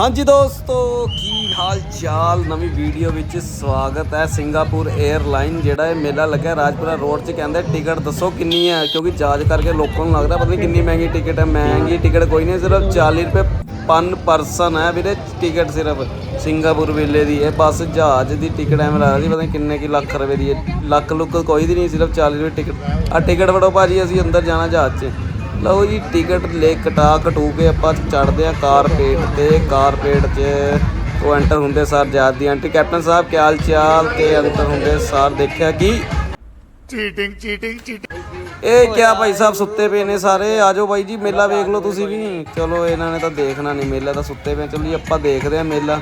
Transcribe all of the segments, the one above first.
ਹਾਂਜੀ ਦੋਸਤੋ, ਕੀ ਹਾਲ ਚਾਲ ਨਵੀਂ ਵੀਡੀਓ ਵਿੱਚ ਸਵਾਗਤ ਹੈ ਸਿੰਗਾਪੁਰ 에ਅਰਲਾਈਨ ਜਿਹੜਾ ਇਹ ਮੇਲਾ ਲੱਗਾ ਰਾਜਪੁਰਾ ਰੋਡ 'ਚ ਕਹਿੰਦੇ ਟਿਕਟ ਦੱਸੋ ਕਿੰਨੀ ਹੈ, ਕਿਉਂਕਿ ਜਾਂਚ ਕਰਕੇ ਲੋਕਾਂ ਨੂੰ ਲੱਗਦਾ, ਪਤਾ ਨਹੀਂ ਕਿੰਨੀ ਮਹਿੰਗੀ ਟਿਕਟ ਹੈ, ਮਹਿੰਗੀ ਟਿਕਟ ਕੋਈ ਨਹੀਂ, ਸਿਰਫ 40 ਰੁਪਏ ਪਨ ਪਰਸਨ ਹੈ ਵੀਰੇ, ਟਿਕਟ ਸਿਰਫ ਸਿੰਗਾਪੁਰ ਵੇਲੇ ਦੀ, ਇਹ ਬਸ ਜਹਾਜ਼ ਦੀ ਟਿਕਟ ਐਵੇਂ ਲੱਗਦਾ ਸੀ ਪਤਾ ਨਹੀਂ ਕਿੰਨੇ ਕੀ ਲੱਖ ਰੁਪਏ ਦੀ ਹੈ ਲੱਖ ਲੁੱਕ ਕੋਈ ਦੀ ਨਹੀਂ, ਸਿਰਫ 40 ਰੁਪਏ ਟਿਕਟ। ਆ ਟਿਕਟ ਫੜੋ ਭਾਜੀ, ਅਸੀਂ ਅੰਦਰ ਜਾਣਾ ਜਹਾਜ਼ 'ਚ। ਲਓ ਜੀ ਟਿਕਟ ਲੈ ਕਟਾ ਕਟੂ ਕੇ ਆਪਾਂ ਚੜਦੇ ਆ ਕਾਰਪੇਟ ਤੇ। ਕਾਰਪੇਟ 'ਚ ਉਹ ਐਂਟਰ ਹੁੰਦੇ ਸਾਰ ਜਹਾਜ਼ ਦੀ ਆਂਟੀ। ਕੈਪਟਨ ਸਾਹਿਬ ਕੀ ਹਾਲ ਚਾਲ? ਤੇ ਅੰਦਰ ਹੁੰਦੇ ਸਾਰ ਦੇਖਿਆ ਕਿ? ਚੀਟਿੰਗ ਚੀਟਿੰਗ ਚੀਟਿੰਗ ਇਹ ਕਿਆ ਭਾਈ ਸਾਹਿਬ ਸੁੱਤੇ ਪਏ ਨੇ ਸਾਰੇ? ਆਜੋ ਬਾਈ ਜੀ ਮੇਲਾ ਵੇਖ ਲਓ ਤੁਸੀਂ ਵੀ। ਚਲੋ ਇਹਨਾਂ ਨੇ ਤਾਂ ਦੇਖਣਾ ਨਹੀਂ ਮੇਲਾ ਤਾਂ ਸੁੱਤੇ ਪਏ ਚਲੋ ਜੀ ਆਪਾਂ ਦੇਖਦੇ ਆ ਮੇਲਾ।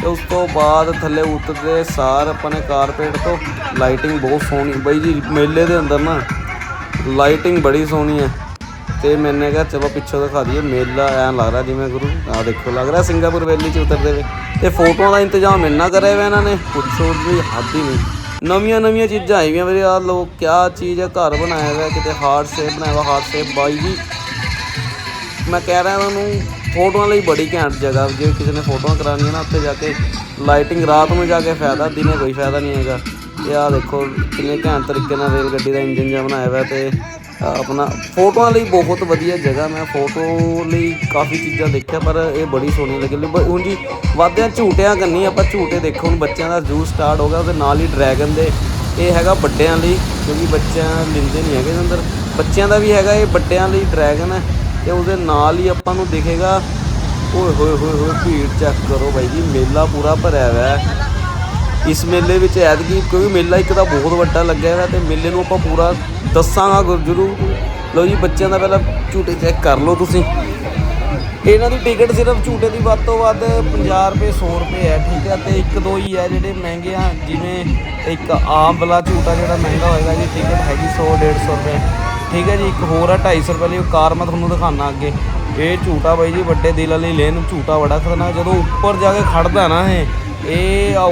ਤੇ ਉਸ ਤੋਂ ਬਾਅਦ ਥੱਲੇ ਉਤਰਦੇ ਸਾਰ ਆਪਾਂ ਨੇ ਕਾਰਪੇਟ ਤੋਂ। ਲਾਈਟਿੰਗ ਬਹੁਤ ਸੋਹਣੀ। ਬਾਈ ਜੀ ਮੇਲੇ ਦੇ ਅੰਦਰ ਨਾ ਲਾਈਟਿੰਗ ਬੜੀ ਸੋਹਣੀ ਹੈ। ਤੇ ਮੈਨੇ ਕਿਹਾ, ਚਲੋ ਪਿੱਛੋਂ ਦਿਖਾ ਦਈਏ, ਮੇਲਾ ਐਂ ਲੱਗ ਰਿਹਾ ਜਿਵੇਂ ਗੁਰੂ ਆ ਦੇਖੋ, ਲੱਗ ਰਿਹਾ ਸਿੰਗਾਪੁਰ ਵੈਲੀ ਚ ਉਤਰਦੇ ਵੇ। ਤੇ ਫੋਟੋਆਂ ਦਾ ਇੰਤਜ਼ਾਮ ਇੰਨਾ ਕਰਿਆ ਹੋਇਆ ਇਹਨਾਂ ਨੇ, ਪੁੱਛੋ ਵੀ ਹੱਦ ਹੀ ਨਹੀਂ। ਨਵੀਆਂ ਨਵੀਆਂ ਚੀਜ਼ਾਂ ਆਈਆਂ ਵੀਰੇ ਆ ਲੋਕ ਕਿਆ ਚੀਜ਼ ਹੈ ਘਰ ਬਣਾਇਆ ਹੋਇਆ, ਕਿਤੇ ਹਾਰਟ ਸ਼ੇਪ ਬਣਾਇਆ ਹੋਇਆ, ਹਾਰਟ ਸ਼ੇਪ ਬਾਈ ਜੀ। ਮੈਂ ਕਹਿ ਰਿਹਾ ਤੁਹਾਨੂੰ ਫੋਟੋਆਂ ਲਈ ਬੜੀ ਘੈਂਟ ਜਗ੍ਹਾ, ਜੇ ਕਿਸੇ ਨੇ ਫੋਟੋਆਂ ਕਰਾਉਣੀਆਂ ਨਾ, ਉੱਥੇ ਜਾ ਕੇ ਲਾਈਟਿੰਗ ਰਾਤ ਨੂੰ ਜਾ ਕੇ ਫਾਇਦਾ, ਦਿਨੇ ਕੋਈ ਫਾਇਦਾ ਨਹੀਂ ਹੈਗਾ। ਇਹ ਆ ਦੇਖੋ, ਕਿੰਨੇ ਘੈਂਟ ਤਰੀਕੇ ਨਾਲ ਰੇਲ ਗੱਡੀ ਦਾ ਇੰਜਨ ਜਿਹਾ ਬਣਾਇਆ ਹੋਇਆ ਤੇ ਆਪਣਾ ਫੋਟੋਆਂ ਲਈ ਬਹੁਤ ਵਧੀਆ ਜਗ੍ਹਾ ਮੈਂ ਫੋਟੋ ਲਈ ਕਾਫੀ ਚੀਜ਼ਾਂ ਦੇਖਿਆ, ਪਰ ਇਹ ਬੜੀ ਸੋਹਣੀ ਲੱਗੀ। ਹੁਣ ਜੀ ਵਾਦਿਆਂ ਝੂਟਿਆਂ ਕਰਨੀ ਆਪਾਂ ਝੂਟੇ ਦੇਖੋ, ਹੁਣ ਬੱਚਿਆਂ ਦਾ ਜੂ ਸਟਾਰਟ ਹੋ ਗਿਆ, ਉਹਦੇ ਨਾਲ ਹੀ ਡਰੈਗਨ ਦੇ। ਇਹ ਹੈਗਾ ਵੱਡਿਆਂ ਲਈ, ਕਿਉਂਕਿ ਬੱਚਿਆਂ ਲਿੰਦੇ ਨਹੀਂ ਹੈਗੇ ਇਹਦੇ ਅੰਦਰ। ਬੱਚਿਆਂ ਦਾ ਵੀ ਹੈਗਾ, ਇਹ ਵੱਡਿਆਂ ਲਈ ਡਰੈਗਨ ਹੈ, ਤੇ ਉਹਦੇ ਨਾਲ ਹੀ ਆਪਾਂ ਨੂੰ ਦਿਖੇਗਾ। ਓਏ ਹੋਏ ਹੋਏ ਹੋਏ, ਭੀੜ ਚੈੱਕ ਕਰੋ ਬਾਈ ਜੀ, ਮੇਲਾ ਪੂਰਾ ਭਰਿਆ ਹੋਇਆ ਹੈ। ਇਸ ਮੇਲੇ ਵਿੱਚ ਐਤਕੀ ਕਿਉਂਕਿ ਮੇਲਾ ਇੱਕ ਤਾਂ ਬਹੁਤ ਵੱਡਾ ਲੱਗਿਆ ਹੋਇਆ ਤੇ ਮੇਲੇ ਨੂੰ ਆਪਾਂ ਪੂਰਾ ਦੱਸਾਂਗਾ ਗੁਰ- ਲਓ ਜੀ, ਬੱਚਿਆਂ ਦਾ ਪਹਿਲਾਂ ਝੂਟੇ ਚੈੱਕ ਕਰ ਲਓ ਤੁਸੀਂ। ਇਹਨਾਂ ਦੀ ਟਿਕਟ ਸਿਰਫ ਝੂਟੇ ਦੀ ਵੱਧ ਤੋਂ ਵੱਧ 50 ਰੁਪਏ 100 ਰੁਪਏ ਹੈ, ਠੀਕ ਹੈ, ਤੇ ਇੱਕ ਦੋ ਹੀ ਹੈ ਜਿਹੜੇ ਮਹਿੰਗੇ ਆ, ਜਿਵੇਂ ਇੱਕ ਆਮ ਵਾਲਾ ਝੂਟਾ ਜਿਹੜਾ ਮਹਿੰਗਾ ਹੋਏਗਾ ਜੀ, ਟਿਕਟ ਹੈਗੀ 100 150 ਰੁਪਏ। ਠੀਕ ਹੈ ਜੀ, ਇੱਕ ਹੋਰ ਆ 250 ਰੁਪਏ ਲਈ ਉਹ ਕਾਰ ਮੈਂ ਤੁਹਾਨੂੰ ਦਿਖਾਣਾ ਅੱਗੇ। ਇਹ ਝੂਟਾ ਬਾਈ ਜੀ, ਵੱਡੇ ਦਿਲ ਵਾਲੀ ਲੈਨ ਝੂਟਾ ਬੜਾ ਖਤਰਨਾਕ ਜਦੋਂ ਉੱਪਰ ਜਾ ਕੇ ਖੜਦਾ ਨਾ ਇਹ ਇਹ ਆ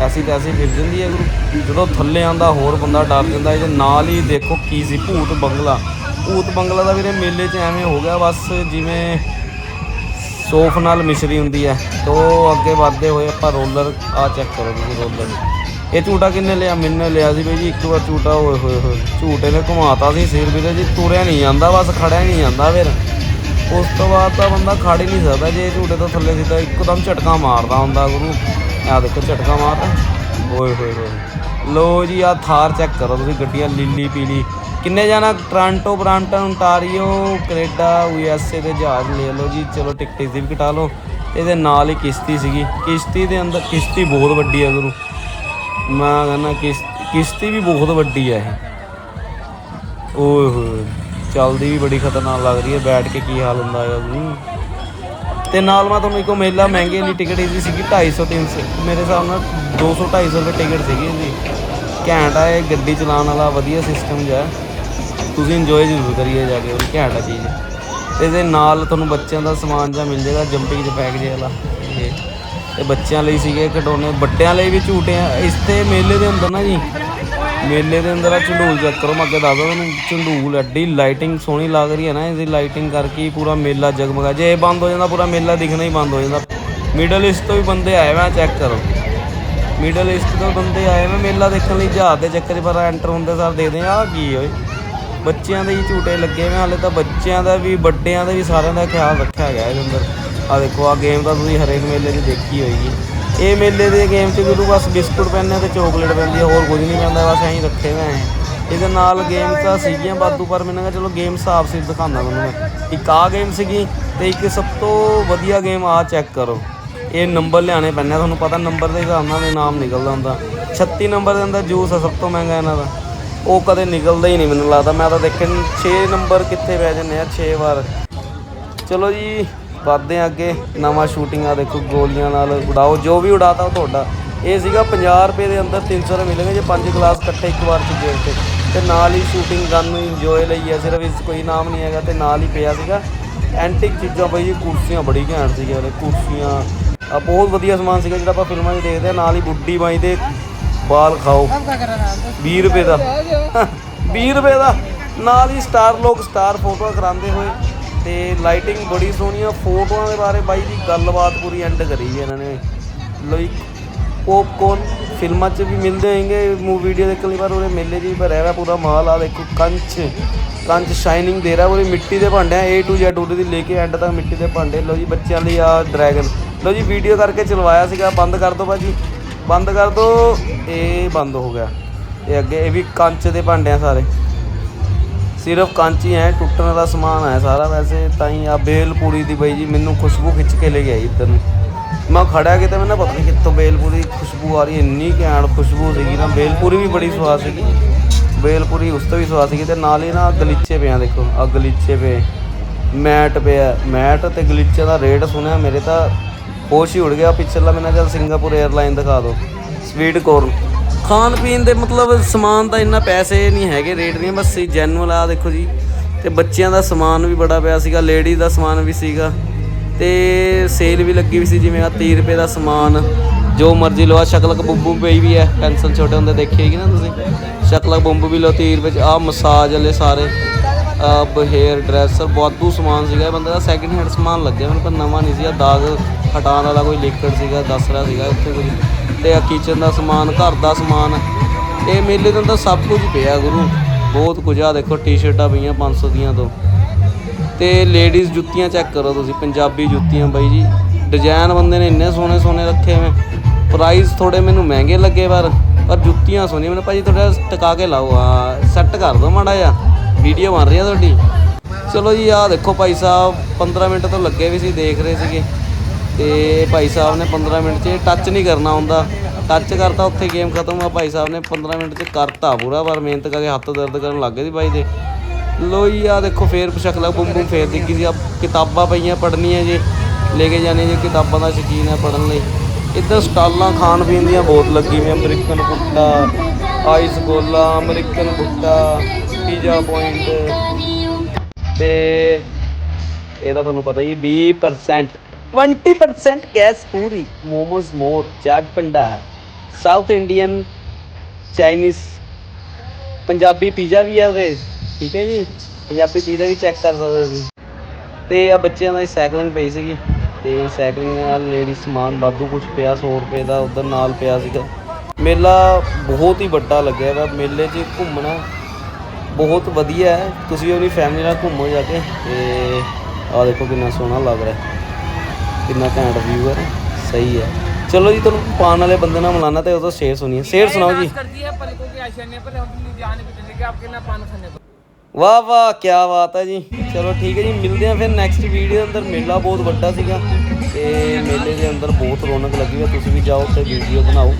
ਐਸੀ ਤੈਸੀ ਫਿਰ ਜਾਂਦੀ ਹੈ ਗੁਰੂ। ਜਦੋਂ ਥੱਲੇ ਆਂਦਾ ਹੋਰ ਬੰਦਾ ਡਰ ਜਾਂਦਾ। ਇਹਦੇ ਨਾਲ ਹੀ ਦੇਖੋ ਕੀ ਸੀ, ਭੂਤ ਬੰਗਲਾ। ਭੂਤ ਬੰਗਲਾ ਦਾ ਵੀਰੇ ਮੇਲੇ 'ਚ ਐਵੇਂ ਹੋ ਗਿਆ, ਬਸ ਜਿਵੇਂ ਸੋਫ ਨਾਲ ਮਿਸ਼ਰੀ ਹੁੰਦੀ ਹੈ। ਤੋ ਅੱਗੇ ਵੱਧਦੇ ਹੋਏ ਆਪਾਂ ਰੋਲਰ ਆ ਚੈੱਕ ਕਰੋ ਤੁਸੀਂ ਰੋਲਰ ਇਹ ਝੂਟਾ ਕਿੰਨੇ ਲਿਆ? ਮੈਨੇ ਲਿਆ ਸੀ ਬਈ ਜੀ, ਇੱਕ ਵਾਰ ਝੂਟਾ ਹੋਏ ਹੋਏ ਹੋਏ। ਝੂਟੇ ਨੇ ਘੁਮਾਤਾ ਸੀ, ਸਿਰ ਵੀਰੇ ਜੀ, ਤੁਰਿਆ ਨਹੀਂ ਜਾਂਦਾ, ਬਸ ਖੜਿਆ ਨਹੀਂ ਜਾਂਦਾ ਫਿਰ। ਉਸ ਤੋਂ ਬਾਅਦ ਤਾਂ ਬੰਦਾ ਖੜ ਹੀ ਨਹੀਂ ਸਕਦਾ, ਜੇ ਝੂਟੇ ਤੋਂ ਥੱਲੇ ਸਿੱਧਾ ਇੱਕਦਮ ਝਟਕਾ ਮਾਰਦਾ ਹੁੰਦਾ ਗੁਰੂ ਆ ਦੇਖੋ, ਝਟਕਾ ਮਾਰਦਾ। ਓਏ ਹੋਏ ਹੋਏ। ਲੋ ਜੀ ਆ ਥਾਰ ਚੈੱਕ ਕਰੋ ਤੁਸੀਂ, ਗੱਡੀਆਂ ਲੀਲੀ ਪੀਲੀ। ਕਿੰਨੇ ਜਾਣਾ? Toronto Brampton ontario Canada USA ਦੇ ਜਹਾਜ਼ ਲੈ ਲਓ ਜੀ। ਚਲੋ ਟਿਕਟ ਇਸ ਦੀ ਵੀ ਕਟਾ ਲਓ। ਇਹਦੇ ਨਾਲ ਹੀ ਕਿਸ਼ਤੀ ਸੀਗੀ। ਕਿਸ਼ਤੀ ਦੇ ਅੰਦਰ ਕਿਸ਼ਤੀ ਬਹੁਤ ਵੱਡੀ ਹੈ ਗੁਰੂ। ਮੈਂ ਕਹਿੰਦਾ ਕਿਸ ਕਿਸ਼ਤੀ ਵੀ ਬਹੁਤ ਵੱਡੀ ਹੈ ਇਹ। ਓਏ ਹੋਏ। ਚੱਲਦੀ ਵੀ ਬੜੀ ਖਤਰਨਾਕ ਲੱਗ ਰਹੀ ਹੈ, ਬੈਠ ਕੇ ਕੀ ਹਾਲ ਹੁੰਦਾ ਹੈ ਜੀ। ਤੇ ਨਾਲ ਮੈਂ ਤੁਹਾਨੂੰ ਇੱਕੋ ਮੇਲਾ ਮਹਿੰਗੇ ਦੀ ਟਿਕਟ ਇਹਦੀ ਸੀਗੀ 250 300 ਮੇਰੇ ਹਿਸਾਬ ਨਾਲ 200 250 ਰੁਪਏ ਟਿਕਟ ਸੀਗੀ ਜੀ। ਘੈਂਟ ਆ ਇਹ ਗੱਡੀ ਚਲਾਉਣ ਵਾਲਾ, ਵਧੀਆ ਸਿਸਟਮ ਜਿਹਾ। ਤੁਸੀਂ ਇੰਜੋਏ ਜ਼ਰੂਰ ਕਰੀਏ ਜਾ ਕੇ, ਉਹ ਘੈਂਟ ਆ ਚੀਜ਼। ਇਹਦੇ ਨਾਲ ਤੁਹਾਨੂੰ ਬੱਚਿਆਂ ਦਾ ਸਮਾਨ ਜਾਂ ਮਿਲ ਜਾਏਗਾ ਜੰਪਿੰਗ ਚ ਪੈਕ ਜੇ ਵਾਲਾ। ਇਹ। ਤੇ ਬੱਚਿਆਂ ਲਈ ਸੀਗੇ ਖਿਡੌਣੇ ਵੱਡਿਆਂ ਲਈ ਵੀ ਝੂਟੇ ਆ। ਇਸ ਤੇ ਮੇਲੇ ਦੇ ਅੰਦਰ ਨਾ ਜੀ ਮੇਲੇ ਦੇ ਅੰਦਰ ਆ ਝੰਡੂਲ ਚੈੱਕ ਕਰੋ, ਮੈਂ ਅੱਗੇ ਦੱਸਦਾ ਤੁਹਾਨੂੰ, ਝੰਡੂਲ ਐਡੀ ਲਾਈਟਿੰਗ ਸੋਹਣੀ ਲੱਗ ਰਹੀ ਹੈ ਨਾ, ਇਹਦੀ ਲਾਈਟਿੰਗ ਕਰਕੇ ਹੀ ਪੂਰਾ ਮੇਲਾ ਜਗਮਗਾ, ਜੇ ਇਹ ਬੰਦ ਹੋ ਜਾਂਦਾ ਪੂਰਾ ਮੇਲਾ ਦਿਖਣਾ ਹੀ ਬੰਦ ਹੋ ਜਾਂਦਾ। ਮਿਡਲ ਈਸਟ ਤੋਂ ਵੀ ਬੰਦੇ ਆਏ ਮੈਂ ਚੈੱਕ ਕਰੋ। ਮਿਡਲ ਈਸਟ ਤੋਂ ਬੰਦੇ ਆਏ ਮੈਂ ਮੇਲਾ ਦੇਖਣ ਲਈ ਜਹਾਜ਼ ਦੇ ਚੱਕਰ 'ਚ, ਪਰ ਐਂਟਰ ਹੁੰਦੇ ਸਰ ਦੇਖਦੇ ਆ ਕੀ ਓਏ। ਬੱਚਿਆਂ ਦੇ ਹੀ ਝੂਟੇ ਲੱਗੇ ਹੋਏ ਹਾਲੇ ਤਾਂ ਬੱਚਿਆਂ ਦਾ ਵੀ, ਵੱਡਿਆਂ ਦਾ ਵੀ ਸਾਰਿਆਂ ਦਾ ਖਿਆਲ ਰੱਖਿਆ ਗਿਆ ਇਹਦੇ ਅੰਦਰ। ਆ ਦੇਖੋ ਆ ਗੇਮ ਤਾਂ ਤੁਸੀਂ ਹਰੇਕ ਮੇਲੇ 'ਚ ਦੇਖੀ ਹੋਏਗੀ। ਇਹ ਮੇਲੇ ਦੇ ਗੇਮ 'ਚ ਗੁਰੂ ਬਸ ਬਿਸਕੁਟ ਪੈਂਦੇ ਤੇ ਚੋਕਲੇਟ ਪੈਂਦੀ ਹੈ ਹੋਰ ਕੁਝ ਨਹੀਂ ਪੈਂਦਾ, ਬਸ ਐਂ ਰੱਖੇ ਹੋਏ ਐ ਇਹਦੇ ਨਾਲ ਗੇਮ ਤਾਂ ਸੀਗੀਆਂ ਬਾਦੂ ਪਰ ਮੈਨੂੰ ਕਿਹਾ ਚਲੋ ਗੇਮ ਹਿਸਾਬ ਸੀ ਦਿਖਾਉਂਦਾ ਤੁਹਾਨੂੰ ਮੈਂ। ਇੱਕ ਆ ਗੇਮ ਸੀਗੀ ਤੇ ਇੱਕ ਸਭ ਤੋਂ ਵਧੀਆ ਗੇਮ ਆ ਚੈੱਕ ਕਰੋ। ਇਹ ਨੰਬਰ ਲਿਆਣੇ ਪੈਣੇ ਤੁਹਾਨੂੰ ਪਤਾ ਨੰਬਰ ਦੇ ਹਿਸਾਬ ਨਾਲ ਨਾਮ ਨਿਕਲਦਾ ਹੁੰਦਾ। 36 ਨੰਬਰ ਦੇ ਅੰਦਰ ਜੂਸ ਆ ਸਭ ਤੋਂ ਮਹਿੰਗਾ ਇਹਨਾਂ ਦਾ। ਉਹ ਕਦੇ ਨਿਕਲਦਾ ਹੀ ਨਹੀਂ ਮੈਨੂੰ ਲੱਗਦਾ, ਮੈਂ ਤਾਂ ਦੇਖਿਆ 6 ਨੰਬਰ ਕਿੱਥੇ ਪੈ ਜਾਂਦੇ ਆ 6 ਵਾਰ। ਚਲੋ ਜੀ ਵੱਧਦੇ ਹਾਂ ਅੱਗੇ, ਨਵਾਂ ਸ਼ੂਟਿੰਗਾਂ ਦੇਖੋ, ਗੋਲੀਆਂ ਨਾਲ ਉਡਾਓ, ਜੋ ਵੀ ਉਡਾਤਾ ਉਹ ਤੁਹਾਡਾ। ਇਹ ਸੀਗਾ 50 ਰੁਪਏ ਦੇ ਅੰਦਰ 300 ਰੁਪਏ ਮਿਲਣਗੇ, ਜੇ ਪੰਜ ਗਲਾਸ ਇਕੱਠੇ ਇੱਕ ਵਾਰ ਚ ਗੇਮ ਤੇ। ਤੇ ਨਾਲ ਹੀ ਸ਼ੂਟਿੰਗ ਗਨ ਨੂੰ ਇੰਜੋਏ ਲਈ ਹੈ ਸਿਰਫ ਇਸ ਕੋਈ ਨਾਮ ਨਹੀਂ ਹੈਗਾ ਤੇ ਨਾਲ ਹੀ ਪਿਆ ਸੀਗਾ। ਐਂਟਿਕ ਚੀਜ਼ਾਂ ਬਈ ਜੀ ਕੁਰਸੀਆਂ ਬੜੀ ਘੈਂਟ ਸੀਗੀਆਂ ਉਹਦੇ, ਕੁਰਸੀਆਂ। ਆ ਬਹੁਤ ਵਧੀਆ ਸਮਾਨ ਸੀਗਾ ਜਿਹੜਾ ਆਪਾਂ ਫਿਲਮਾਂ 'ਚ ਦੇਖਦੇ ਆ ਨਾਲ ਹੀ ਬੁੱਢੀ ਬਾਈ ਦੇ ਬਾਲ ਖਾਓ। 20 ਰੁਪਏ ਦਾ। 20 ਰੁਪਏ ਦਾ। ਨਾਲ ਹੀ ਸਟਾਰ ਲੋਕ ਸਟਾਰ ਫੋਟੋ ਕਰਾਉਂਦੇ ਹੋਏ ਤੇ ਲਾਈਟਿੰਗ ਬੜੀ ਸੋਹਣੀ ਆ। ਫੋਟੋਆਂ ਦੇ ਬਾਰੇ ਬਾਈ ਜੀ ਗੱਲਬਾਤ ਪੂਰੀ ਐਂਡ ਕਰੀ ਵੀ ਇਹਨਾਂ ਨੇ। ਲੋ ਜੀ ਪੋਪਕੋਰਨ ਫਿਲਮਾਂ 'ਚ ਵੀ ਮਿਲਦੇ ਹੋਣਗੇ, ਮੂਵੀ ਵੀਡੀਓ ਦੇਖਣ ਲਈ, ਪਰ ਉਹਦੇ ਮੇਲੇ 'ਚ ਵੀ ਭਰਿਆ ਹੋਇਆ ਪੂਰਾ ਮਾਲ ਆ। ਦੇਖੋ, ਕੰਚ ਕੰਚ ਸ਼ਾਈਨਿੰਗ ਦੇ ਰਿਹਾ ਉਹਦੇ ਮਿੱਟੀ ਦੇ ਭਾਂਡੇ ਆ। A to Z ਉਹਦੇ ਦੀ ਲੈ ਕੇ ਐਂਡ ਤੱਕ ਮਿੱਟੀ ਦੇ ਭਾਂਡੇ। ਲਓ ਜੀ, ਬੱਚਿਆਂ ਲਈ ਆ ਡਰੈਗਨ ਲਓ ਜੀ ਵੀਡੀਓ ਕਰਕੇ ਚਲਵਾਇਆ ਸੀਗਾ। ਬੰਦ ਕਰ ਦੋ ਭਾਜੀ। ਬੰਦ ਕਰ ਦੋ ਇਹ ਬੰਦ ਹੋ ਗਿਆ। ਇਹ ਅੱਗੇ, ਇਹ ਵੀ ਕੰਚ ਦੇ ਭਾਂਡੇ ਆ ਸਾਰੇ। ਸਿਰਫ ਕਾਂਚੀ ਹੈ ਟੁੱਟਣ ਦਾ ਸਮਾਨ ਹੈ ਸਾਰਾ ਵੈਸੇ ਤਾਂ ਹੀ ਆ ਬੇਲਪੂਰੀ ਦੀ ਬਈ ਜੀ ਮੈਨੂੰ ਖੁਸ਼ਬੂ ਖਿੱਚ ਕੇ ਲੈ ਗਈ ਇੱਧਰ ਨੂੰ। ਮੈਂ ਖੜਿਆ ਕਿਤੇ ਮੈਨੂੰ ਪਤਾ ਨਹੀਂ ਕਿੱਥੋਂ ਬੇਲਪੂਰੀ ਖੁਸ਼ਬੂ ਆ ਰਹੀ ਇੰਨੀ ਘੈਂਟ ਖੁਸ਼ਬੂ ਸੀਗੀ ਨਾ। ਬੇਲਪੂਰੀ ਵੀ ਬੜੀ ਸਵਾਦ ਸੀਗੀ। ਬੇਲਪੂਰੀ ਉਸ ਤੋਂ ਵੀ ਸਵਾਦ ਸੀਗੀ ਤੇ ਨਾਲ ਹੀ ਨਾ ਗਲੀਚੇ ਪਿਆ ਦੇਖੋ, ਆ ਗਲੀਚੇ ਪਏ। ਮੈਟ ਪਿਆ ਮੈਟ ਤੇ ਗਲੀਚੇ ਦਾ ਰੇਟ ਸੁਣਿਆ, ਮੇਰੇ ਤਾਂ ਹੋਸ਼ ਹੀ ਉੜ ਗਿਆ। ਪਿਛਲਾ ਮੈਨਾਂ ਚੱਲ ਸਿੰਗਾਪੁਰ 에ਅਰਲਾਈਨ ਦਿਖਾ ਦਿਓ। ਸਵੀਟ ਕੋਰਨ ਖਾਣ ਪੀਣ ਦੇ ਮਤਲਬ ਸਮਾਨ ਤਾਂ ਇੰਨਾ ਪੈਸੇ ਨਹੀਂ ਹੈਗੇ, ਰੇਟ ਨਹੀਂ, ਬਸ ਜੈਨੂਅਲ ਆ ਦੇਖੋ ਜੀ। ਤੇ ਬੱਚਿਆਂ ਦਾ ਸਮਾਨ ਵੀ ਬੜਾ ਪਿਆ ਸੀਗਾ ਲੇਡੀ ਦਾ ਸਮਾਨ ਵੀ ਸੀਗਾ। ਤੇ ਸੇਲ ਵੀ ਲੱਗੀ ਵੀ ਸੀ, ਜਿਵੇਂ ਆ 30 ਰੁਪਏ ਦਾ ਸਮਾਨ, ਜੋ ਮਰਜ਼ੀ ਲਓ ਆ ਸ਼ਕਲਕ ਬੰਬੂ ਪਈ ਵੀ ਹੈ ਪੈਨਸਲ ਛੋਟੇ ਹੁੰਦੇ ਦੇਖੀਏਗੀ ਨਾ ਤੁਸੀਂ। ਸ਼ਕਲਕ ਬੰਬੂ ਵੀ ਲਓ 30 ਰੁਪਏ ਚ ਆ ਮਸਾਜ ਵਾਲੇ ਸਾਰੇ। ਅਬ ਹੇਅਰ ਡਰੈਸਰ ਵਾਧੂ ਸਮਾਨ ਸੀਗਾ। ਇਹ ਬੰਦੇ ਦਾ ਸੈਕਿੰਡ ਹੈਂਡ ਸਮਾਨ ਲੱਗਿਆ। ਮੈਨੂੰ ਪਰ ਨਵਾਂ ਨਹੀਂ ਸੀਗਾ। ਦਾਗ ਹਟਾਉਣ ਵਾਲਾ ਕੋਈ ਲਿਕਵਿਡ ਸੀਗਾ, ਦੱਸ ਰਿਹਾ ਸੀਗਾ ਉੱਥੇ ਕੋਈ। ਤੇ ਆ ਕਿਚਨ ਦਾ ਸਮਾਨ, ਘਰ ਦਾ ਸਮਾਨ। ਇਹ ਮੇਲੇ ਤੋਂ ਤਾਂ ਸਭ ਕੁਝ ਪਿਆ ਗੁਰੂ। ਬਹੁਤ ਕੁਝ ਆ। ਦੇਖੋ ਟੀ-ਸ਼ਰਟਾਂ ਪਈਆਂ 500 ਦੀਆਂ ਤੋਂ ਤੇ ਲੇਡੀਜ਼ ਜੁੱਤੀਆਂ ਚੈੱਕ ਕਰੋ ਤੁਸੀਂ। ਪੰਜਾਬੀ ਜੁੱਤੀਆਂ ਬਾਈ ਜੀ। ਡਿਜ਼ਾਈਨ ਬੰਦੇ ਨੇ ਇੰਨੇ ਸੋਹਣੇ ਸੋਹਣੇ ਰੱਖੇ ਹੋਏ। ਪ੍ਰਾਈਸ ਥੋੜੇ ਮੈਨੂੰ ਮਹਿੰਗੇ ਲੱਗੇ ਪਰ ਪਰ ਜੁੱਤੀਆਂ ਸੋਹਣੀਆਂ। ਮੈਨੂੰ ਭਾਜੀ ਥੋੜਾ ਟਿਕਾ ਕੇ ਲਾਓ। ਆ ਸੈੱਟ ਕਰ ਦਿਓ ਮਾੜਾ ਜਿਹਾ। ਵੀਡੀਓ ਬਣ ਰਹੀ ਆ ਤੁਹਾਡੀ। ਚਲੋ ਜੀ ਆ ਦੇਖੋ ਭਾਈ ਸਾਹਿਬ 15 ਮਿੰਟ ਤੋਂ ਲੱਗੇ ਵੀ ਸੀ, ਦੇਖ ਰਹੇ ਸੀਗੇ। ਤੇ ਭਾਈ ਸਾਹਿਬ ਨੇ 15 ਮਿੰਟ 'ਚ ਟੱਚ ਨਹੀਂ ਕਰਨਾ ਹੁੰਦਾ। ਟੱਚ ਕਰਤਾ, ਉੱਥੇ ਗੇਮ ਖਤਮ ਆ ਭਾਈ ਸਾਹਿਬ ਨੇ 15 ਮਿੰਟ 'ਚ ਕਰਤਾ ਪੂਰਾ, ਪਰ ਮਿਹਨਤ ਕਰਕੇ ਹੱਥ ਦਰਦ ਕਰਨ ਲੱਗ ਗਏ ਸੀ ਭਾਈ ਦੇ। ਲੋ ਜੀ ਆ ਦੇਖੋ, ਫੇਰ ਸ਼ਕਲਾ ਬੁੰਮ ਬੁੰਮ ਫੇਰ ਦਿੱਗੀ ਸੀ। ਆ ਕਿਤਾਬਾਂ ਪਈਆਂ ਪੜ੍ਹਨੀਆਂ ਜੇ, ਲੈ ਕੇ ਜਾਣੇ ਜੀ, ਕਿਤਾਬਾਂ ਦਾ ਸ਼ੌਕੀਨ ਹੈ ਪੜ੍ਹਨ ਲਈ। ਇੱਧਰ ਸਟਾਲਾਂ ਖਾਣ ਪੀਣ ਦੀਆਂ ਬਹੁਤ ਲੱਗੀ ਹੋਈਆਂ ਅਮਰੀਕਨ ਕੁੱਟਾ ਆਈਸ ਗੋਲਾ ਅਮਰੀਕਨ ਕੁੱਟਾ ਪੀਜ਼ਾ ਪੁਆਇੰਟ ਤੇ ਇਹਦਾ ਤੁਹਾਨੂੰ ਪਤਾ ਹੀ 20% 20% ਗੈਸ ਪੂਰੀ। Momos more chaat panda south Indian Chinese Punjabi pizza ਵੀ ਹੈ ਉਹਦੇ। ਠੀਕ ਹੈ ਜੀ? ਪੰਜਾਬੀ ਪੀਜ਼ਾ ਵੀ ਚੈੱਕ ਕਰ ਸਕਦੇ ਹੋ ਤੇ ਆ ਬੱਚਿਆਂ ਦਾ ਸਾਈਕਲਿੰਗ ਪਈ ਸੀਗੀ। ਤੇ ਸਾਈਕਲਿੰਗ ਨਾਲ ਲੇਡੀ ਸਮਾਨ ਵਾਧੂ ਕੁਝ ਪਿਆ 100 ਰੁਪਏ ਦਾ ਉਧਰ ਨਾਲ ਪਿਆ ਸੀਗਾ। ਮੇਲਾ ਬਹੁਤ ਹੀ ਵੱਡਾ ਲੱਗਿਆ ਵਾ ਮੇਲੇ 'ਚ ਘੁੰਮਣਾ ਬਹੁਤ ਵਧੀਆ ਹੈ। ਤੁਸੀਂ ਆਪਣੀ ਫੈਮਿਲੀ ਨਾਲ ਘੁੰਮੋ ਜਾ ਕੇ ਤੇ ਆਹ ਦੇਖੋ ਕਿੰਨਾ ਸੋਹਣਾ ਲੱਗ ਰਿਹਾ। ਕਿੰਨਾ ਘੈਂਟ ਵਿਊ ਹੈ ਸਹੀ ਹੈ। ਚਲੋ ਜੀ ਤੁਹਾਨੂੰ ਪਾਣ ਵਾਲੇ ਬੰਦੇ ਨਾਲ ਮਿਲਾਣਾ ਤੇ ਉਹਦਾ ਸ਼ੇਰ ਸੁਣੀਏ। ਸ਼ੇਰ ਸੁਣਾਓ ਜੀ। ਵਾਹ ਵਾਹ ਕੀ ਬਾਤ ਹੈ ਜੀ। ਚਲੋ ਠੀਕ ਹੈ ਜੀ ਮਿਲਦੇ ਆ ਫਿਰ ਨੈਕਸਟ ਵੀਡੀਓ ਅੰਦਰ। ਮੇਲਾ ਬਹੁਤ ਵੱਡਾ ਸੀਗਾ ਤੇ ਮੇਲੇ ਦੇ ਅੰਦਰ ਬਹੁਤ ਰੌਣਕ ਲੱਗੀ ਹੋਈ ਤੁਸੀਂ ਵੀ ਜਾਓ ਤੇ ਵੀਡੀਓ ਬਣਾਓ।